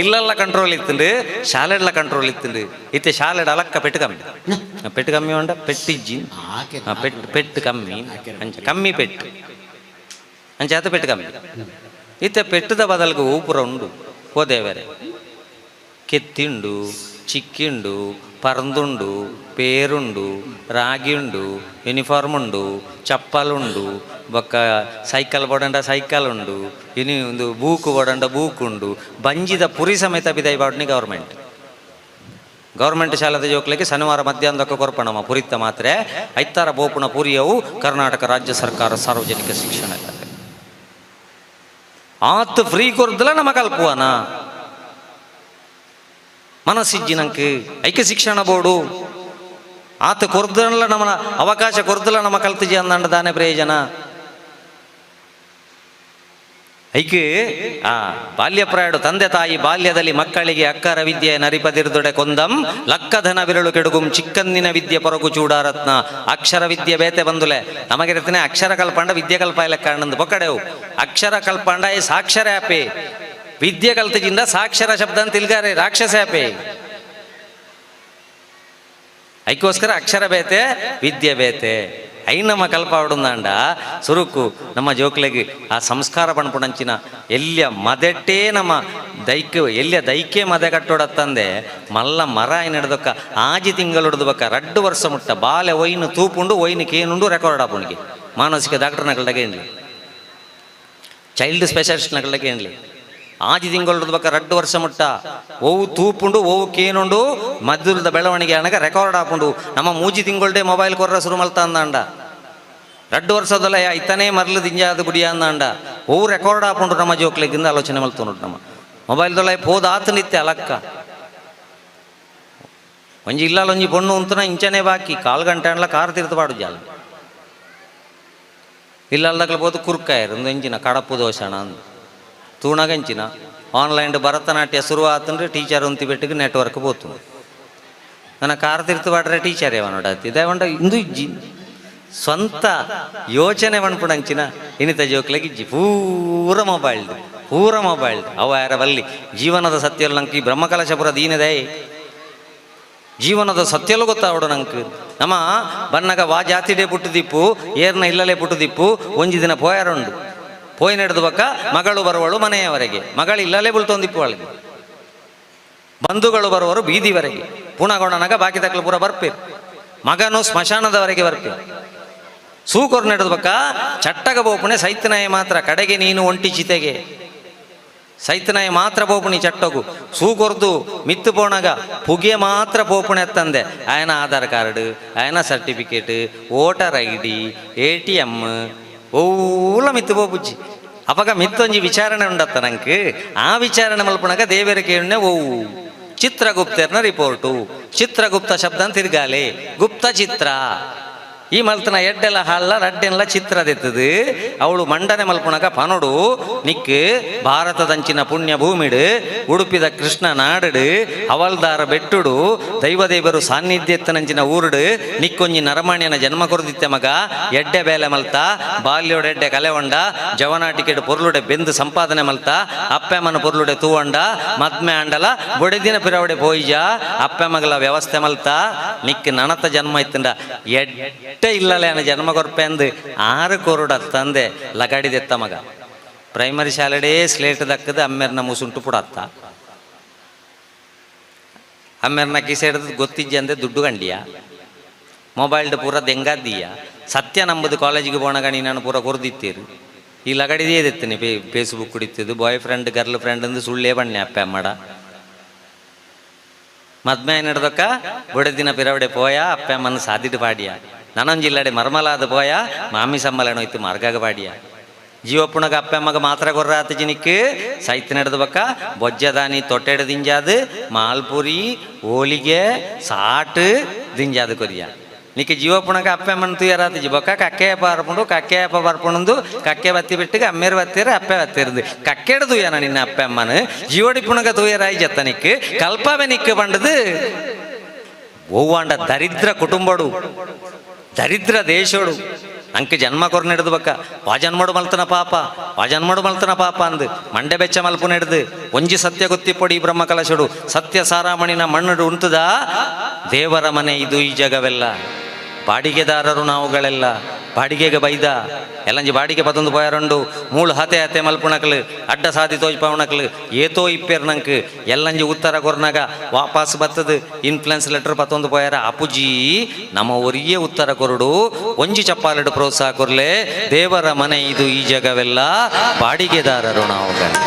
ಇಲ್ಲೆಲ್ಲ control ಇತ್ತಂಡು ಶಾಲೆಡ್ಲ control ಇತ್ತಂಡು ಇತ್ತೆ ಶಾಲೆಡ್ ಅಲಕ್ಕ ಪೆಟ್ಟು ಕಮ್ಮಿ ಪೆಟ್ಟು ಕಮ್ಮಿ ಉಂಡ ಪೆಟ್ಟಿಜ್ಜಿ ಆಕೆ ಆ, ಪೆಟ್ಟು ಪೆಟ್ಟು ಕಮ್ಮಿ ಅಂಚ ಕಮ್ಮಿ ಪೆಟ್ಟು ಅಂಚಾತ ಪೆಟ್ಟು ಕಮ್ಮಿ ಇತ್ತೆ ಪೆಟ್ಟದ ಬದಲ್ಗೆ ಊಪುರ ಉಂಡು ಹೋದೇವರೆ ಕೆತ್ತಿಂಡು ಚಿಕ್ಕಿಂಡು ಪೇರುಂಡು ರಾಗಿಂಡು ಯೂನಿಫಾರ್ಮ್ ಉಂಡು ಚಪ್ಪಲುಂಡು ಬೊಕ್ಕ ಸೈಕಲ್ ಬೊಡಂಡ ಸೈಕಲ್ ಉಂಡು ಇನಿ ಒಂದು ಬೂಕು ಬೊಡಂಡ ಬೂಕ್ ಉಂಡು ಬಂಜಿದ ಪುರಿ ಸಮೇತ ಬಿದೈ ಬಾಡ್ನಿ ಗೌರ್ಮೆಂಟ್ ಗೌರ್ಮೆಂಟ್ ಶಾಲೆದ ಜೋಕ್ಲಿಗೆ ಶನಿವಾರ ಮಧ್ಯಾಹ್ನದಕ್ಕೆ ಕೊರ್ಪಣಮ್ಮ ಪುರಿತ ಮಾತ್ರ ಐತಾರ ಬೋಪುಣ ಪುರಿಯವು ಕರ್ನಾಟಕ ರಾಜ್ಯ ಸರ್ಕಾರ ಸಾರ್ವಜನಿಕ ಶಿಕ್ಷಣ ಆತ್ ಫ್ರೀ ಕೊರ್ದಲ್ಲ ನಮ ಕಲ್ಪುವನ ಮನಸ್ಸಿಜ್ಜಿನಂಕ್ ಐಕ್ಯ ಶಿಕ್ಷಣ ಬೋಡು ಆತ ಕೊರ್ದಲ್ಲ ನಮ್ಮನ, ಅವಕಾಶ ಕೊರ್ದಲ್ಲ ನಮ್ಮ ಕಲ್ತಿಜಿ ಅಂದಂಡ ದಾನ ಪ್ರಯೋಜನ. ಐಕೆ, ಆ ಬಾಲ್ಯ ಪ್ರಾಯಡು ತಂದೆ ತಾಯಿ ಬಾಲ್ಯದಲ್ಲಿ ಮಕ್ಕಳಿಗೆ ಅಕ್ಕರ ವಿದ್ಯೆ ನರಿಪದಿರ್ದೊಡೆ ಕೊಂದಂ, ಲಕ್ಕಧನ ವಿರಳು ಕೆಡುಗುಂ, ಚಿಕ್ಕಂದಿನ ವಿದ್ಯೆ ಪೊರಗು ಚೂಡಾರತ್ನ. ಅಕ್ಷರ ವಿದ್ಯೆ ಬೇತೆ ಬಂದುಲೆ. ನಮಗಿರ್ತಾನೆ ಅಕ್ಷರ ಕಲ್ಪಂಡ ವಿದ್ಯೆ ಕಲ್ಪ ಲೆಕ್ಕಂಡು ಪೊಕ್ಕಡೆವು ಅಕ್ಷರ ಕಲ್ಪಂಡ ಈ ಸಾಕ್ಷರ ಆಪೆ. ವಿದ್ಯೆ ಕಲ್ತಜಿಂದ ಸಾಕ್ಷರ ಶಬ್ದ ಅಂತ ತಿಳ್ಗಾರೆ ರಾಕ್ಷಸ ಆಪೆ ಐಕೋಸ್ಕರ ಅಕ್ಷರ ಬೇತೆ, ವಿದ್ಯೆ ಬೇತೆ. ಐ ನಮ್ಮ ಕಲ್ಪ ಆಡುಂದಾಂಡ ಸುರುಕು, ನಮ್ಮ ಜೋಕ್ಲೆಗೆ ಆ ಸಂಸ್ಕಾರ ಪಣಪುಣಂಚಿನ ಎಲ್ಲಿಯ ಮದೆಟ್ಟೇ ನಮ್ಮ ದೈಕ್ಯ ಎಲ್ಲಿಯ ದೈಕ್ಯ ಮದೆ ಕಟ್ಟೋಡತ್ತಂದೆ ಮಲ್ಲ ಮರ ಹಿಡಿದೊಕ್ಕ ಆಜಿ ತಿಂಗಳು ಹಿಡಿದಬಕ್ಕ ರಡ್ಡು ವರ್ಷ ಮುಟ್ಟ ಬಾಲೆ ಒಯ್ನು ತೂಪುಂಡು ಒಯ್ನು ಕೇನುಂಡು ರೆಕಾರ್ಡ್ ಆಪುಣಿಗೆ ಮಾನಸಿಕ ಡಾಕ್ಟರ್ ನಗಳಗೇನ್ಲಿ ಚೈಲ್ಡ್ ಸ್ಪೆಷಲಿಸ್ಟ್ನಗಳ್ದಾಗ ಏನ್ಲಿ. ಆಜಿ ತಿಂಗಳು ಬಕ್ಕ ರಡ್ಡು ವರ್ಷ ಮುಟ್ಟ. ಓವು ತೂಪುಂಡು, ಓವು ಕೇನುಂಡು ಮಧ್ಯದ ಬೆಳವಣಿಗೆ ಅನಗ ರೆಕಾರ್ಡ್ ಹಾಪುಂಡು ನಮ್ಮ ಮೂಜಿ ತಿಂಗಳೇ ಮೊಬೈಲ್ ಕೊರ್ರ ಶುರು ಮಲ್ತ ಅಂದಾಂಡ. ರಡ್ಡು ವರ್ಷದಲ್ಲ ಇತ್ತನೇ ಮರಲು ದಿಂಜಾದ ಗುಡಿಯ ಅಂದಾಂಡ. ಓವು ರೆಕಾರ್ಡ್ ಹಾಪುಂಡು ನಮ್ಮ ಜೋಕ್ಲಿಗಿಂದ ಆಲೋಚನೆ ಮಲ್ತು ನಮ್ಮ. ಮೊಬೈಲ್ದೊಳ ಪೋದ ಆತ ನಿತ್ಯ ಅಲಕ್ಕ. ಒಂಜಿ ಇಲ್ಲ ಒಂಜಿ ಪೊಣ್ಣು ಅಂತ ಇಂಚನೆ ಬಾಕಿ. ಕಾಲು ಗಂಟೆ ಅಂಡ್ಲ ಕಾರ್ ತಿರ್ತು ಜಾಲ. ಇಲ್ಲಲ್ದಾಗಲ ಬೋದು ಕುರ್ಕಾಯರು ಒಂದು ಇಂಜಿನ ಕಡಪು ದೋಷಣ ಅಂದು. ತೂಣಗಂಚಿನ ಆನ್ಲೈನ್ ಭರತನಾಟ್ಯ ಶುರು ಆತಂದ್ರೆ ಟೀಚರ್ ಒಂತಿ ಬೆಟ್ಟಿಗೆ ನೆಟ್ವರ್ಕ್ ಬೋತು. ನನ್ನ ಕಾರ್ ತಿರ್ತು ಬಾಡ್ರೆ ಟೀಚರ್ ಯಾವ ನೋಡತ್ತಿ ದೇವಂಡ ಇಂದು ಸ್ವಂತ ಯೋಚನೆ ಮಣ್ಪುಣಂಚಿನ ಇನಿತ ಜೋಕ್ಲಗಿ ಇಜ್ಜಿ ಪೂರ ಮೊಬೈಲ್ದು ಪೂರ ಮೊಬೈಲ್ ಅವ ಯಾರ ಬಲ್ಲಿ? ಜೀವನದ ಸತ್ಯಲ್ ನಂಗೆ ಬ್ರಹ್ಮಕಲಶಪುರ ದೀನದೇ. ಜೀವನದ ಸತ್ಯಲು ಗೊತ್ತಾವಡು ನಂಗೆ ನಮ್ಮ ಬನ್ನಗ ವಾ ಜಾತಿಡೆ ಪುಟ್ಟುದಿಪ್ಪು, ಏರ್ನ ಇಲ್ಲಲೇ ಪುಟ್ಟದಿಪ್ಪು, ಒಂಜಿ ದಿನ ಪೋಯಾರುಂಡು. ಪೋಯಿ ನಡೆದು ಬಕ್ಕ, ಮಗಳು ಬರುವಳು ಮನೆಯವರೆಗೆ. ಮಗಳು ಇಲ್ಲಲೇ ಬುಳ್ತೊಂದಿಪ್ಪು ಅವಳಿಗೆ ಬಂಧುಗಳು ಬರುವರು ಬೀದಿವರೆಗೆ. ಪುಣಗೊಂಡನಾಗ ಬಾಕಿ ತಕ್ಕಲು ಪೂರ ಬರ್ಪೇರು. ಮಗನು ಸ್ಮಶಾನದವರೆಗೆ ಸೂಕೊರ್ ನಡೆದು ಬಕ್ಕ, ಚಟ್ಟಗ ಬೋಪುಣೆ ಸೈತನಾಯ ಮಾತ್ರ, ಕಡೆಗೆ ನೀನು ಒಂಟಿ ಚಿತೆಗೆ. ಸೈತನಾಯ ಮಾತ್ರ ಬೋಪುಣಿ ಚಟ್ಟಗು. ಸೂಕೊರ್ದು ಮಿತ್ತು ಪೋಣಗ ಪುಗೆ ಮಾತ್ರ ಪೋಪುಣೆ ಎತ್ತಂದೆ ಆಯನ ಆಧಾರ್ ಕಾರ್ಡ್, ಆಯನ certificate, voter I D, A T M ಓಲ ಮಿತ್ತು ಪೋಪುಜ್ಜಿ ಅಪಗ ಮಿತ್ತೊಂಜಿ ವಿಚಾರಣೆ ಉಂಡತ್ತ ನಂಗೆ. ಆ ವಿಚಾರಣೆ ಮಲ್ಪಣಗ ದೇವರ ಕೇಳನೆ ಓವು ಚಿತ್ರಗುಪ್ತರ್ನ ರಿಪೋರ್ಟು ಚಿತ್ರಗುಪ್ತ ಶಬ್ದ ತಿರ್ಗಾಲೆ ಗುಪ್ತ ಚಿತ್ರ. ಈ ಮಲ್ತನ ಎಡ್ಡೆಲ್ಲ ಹಾಲ್ಲ ರಡ್ಡೆಲ್ಲ ಚಿತ್ರದೆತ್ತದು. ಅವಳು ಮಂಡನೆ ಮಲ್ಪುಣಕ ಪನೊಡು ನಿಕ್ ಭಾರತದಂಚಿನ ಪುಣ್ಯ ಭೂಮಿಡು, ಉಡುಪಿದ ಕೃಷ್ಣ ನಾಡಡು ಅವಲ್ದಾರ ಬೆಟ್ಟುಡು, ದೈವದೇವರು ಸಾನ್ನಿಧ್ಯತ್ತನಂಚಿನ ಊರುಡು, ನಿಕ್ಕೊಂಜಿ ನರಮಾಣ್ಯನ ಜನ್ಮ ಕೊರದಿತ್ತೆ ಮಗ. ಎಡ್ಡೆ ಬೇಲೆ ಮಲ್ತ, ಬಾಲ್ಯೋಡ ಎಡ್ಡೆ ಕಲೆ ಹೊಂಡ, ಜವನಾಟಿಕೆಡ್ ಪೊರ್ಲುಡೆ ಬೆಂದು ಸಂಪಾದನೆ ಮಲ್ತ, ಅಪ್ಪೆಮ್ಮನ ಪೊರ್ಲುಡೆ ತೂವಂಡ, ಮದ್ಮೆ ಅಂಡಲ ಬೊಡೆದಿನ ಪಿರವಡೆ ಪೋಯ್ಜ ಅಪ್ಪೆ ಮಗಲ ವ್ಯವಸ್ಥೆ ಮಲ್ತ. ನಿಕ್ ನನತ ಜನ್ಮ ಇತ್ತಂಡ. ಎಡ್ಡೆ ಇಲ್ಲಲೇ ಅನ್ನ ಜನ್ಮ ಕೊರ್ಪೆ ಅಂದು ಆರು ಕೊರುಡ ತಂದೆ ಲಗಾಡಿದೆತ್ತ ಮಗ. ಪ್ರೈಮರಿ ಶಾಲೆಡೇ ಸ್ಲೇಟ್ ದಕ್ಕದ ಅಮ್ಮೆರ್ನ ಮುಸುಂಟು ಪುಡತ್ತ ಅಮ್ಮೆರ್ನ ಕಿಸೆ ಹಿಡಿದು ಗೊತ್ತಿಜ್ಜೆ ಅಂದೆ ದುಡ್ಡು ಗಂಡಿಯ. ಮೊಬೈಲ್ಡ್ ಪೂರ ದೆಂಗಾದ್ದೀಯ ಸತ್ಯ ನಂಬುದು ಕಾಲೇಜಿಗೆ போனಗ ನಾನು ಪೂರ ಕೊರ್ದಿತ್ತೀರು. ಈ ಲಗಡಿದೇ ಎತ್ತೀನಿ ಪೇ ಫೇಸ್ಬುಕ್ ಕುಡಿತಿದ್ದು ಬಾಯ್ ಫ್ರೆಂಡ್ ಗರ್ಲ್ ಫ್ರೆಂಡ್ ಅಂದು ಸುಳ್ಳೇ ಬಣ್ಣೆ ಅಪ್ಪ ಅಮ್ಮಡ. ಮದ್ಮೆ ನಡೆದಕ್ಕ ಬುಡದಿನ ಪಿರವಡೆ ಪೋಯ, ಅಪ್ಪ ಅಮ್ಮನ ಸಾದಿಟ್ಟು ಪಾಡಿಯ. ನನೊಂಜಿಲ್ಲಡೆ ಮರ್ಮಲಾದ ಪೋಯ, ಮಾಮಿ ಸಮ್ಮಲನ ಮಾರ್ಗಾಗಬಾಡಿಯ ಮಾರ್ಗಾಗ ಪಾಡಿಯ ಜೀವಪ್ಪುಣಗ ಅಪ್ಪ ಅಮ್ಮಗ ಮಾತ್ರ ಆತ ಬಕ್ಕ ಬೊಜ್ಜದಾನಿ ತೊಟ್ಟೆಡ ದಿಂಜಾದು, ಮಾಲ್ಪುರಿ ಹೋಳಿಗೆ ಸಾಟ್, ದಿಂಜಾದು ಕೊರಿಯ ನಿಕ್ಕೆ ಜೀವಪುಣಗ ಅಪ್ಪ ಅಮ್ಮನ ತುಯರಾತ ಜಿಬೊಕ್ಕ ಕಕ್ಕೆ ಪಾರ್ಪುಂಡು ಕಕ್ಕೆ ಕಕ್ಕೆ ಬತ್ತಿ ಬಿಟ್ಟಿಗೆ, ಅಮ್ಮೇರು ಬತ್ತಿರ, ಅಪ್ಪೆ ಬತ್ತಿರದು. ಕಕ್ಕೆಡ ತುಯನ ನಿನ್ನ ಅಪ್ಪ ಜೀವಡಿ ಪುಣಗ ತುಯರಾಯಿ ಜತ್ತನಿಕ್ ಕಲ್ಪವೆ ನಿಕ್ ಓವಾಂಡ ದರಿದ್ರ ಕುಟುಂಬಡು, ದರಿದ್ರ ದೇಶೋಡು. ಅಂಕೆ ಜನ್ಮ ಕೊರ ಹಿಡ್ದು ಬಕ್ಕ. ವಾ ಜನ್ಮಡು ಮಲ್ತನ ಪಾಪ ವಾ ಜನ್ಮಡು ಮಲ್ತನ ಪಾಪ ಅಂದ್ ಮಂಡೆ ಬೆಚ್ಚ ಮಲ್ಪು ಹಿಡ್ದು ಒಂಜಿ ಸತ್ಯ ಗೊತ್ತಿಪ್ಪೊಡಿ ಬ್ರಹ್ಮ ಕಲಶಡು ಸತ್ಯ ಸಾರಾಮಣಿನ ಮಣ್ಣಡು ಉಂಟುದ ದೇವರ ಮನೆ ಇದು ಈ ಜಗವೆಲ್ಲ. ಬಾಡಿಗೆದಾರರು ನಾವುಗಳೆಲ್ಲ. ಬಾಡಿಗೆಗೆ ಬೈದ. ಎಲ್ಲಂಜಿ ಬಾಡಿಗೆ ಪತೊಂದು ಪೋಯಾರಂಡು. ಮೂಳು ಹತೆ ಹತೆ ಮಲ್ಪುಣಕ್ಲು, ಅಡ್ಡ ಸಾದಿ ತೋಜ್ಪವಣಕ್ಲು ಏತೋ ಇಪ್ಪೇರ್ ನಂಕ್ ಎಲ್ಲಂಜಿ ಉತ್ತರ ಕೊರ್ನಾಗ ವಾಪಸ್ ಬತ್ತದು ಇನ್ಫ್ಲುಯೆನ್ಸ್ ಲೆಟರ್ ಪತೊಂದು ಪೋಯಾರ. ಅಪುಜಿ, ನಮ್ಮ ಒರಿಯೇ ಉತ್ತರ ಕೊರಡು. ಒಂಜಿ ಚಪ್ಪಾಲಡು ಪ್ರೋತ್ಸಾಹ ಕೊರ್ಲೆ. ದೇವರ ಮನೆ ಇದು ಈ ಜಗವೆಲ್ಲ. ಬಾಡಿಗೆದಾರರು ನಾವುಗಳು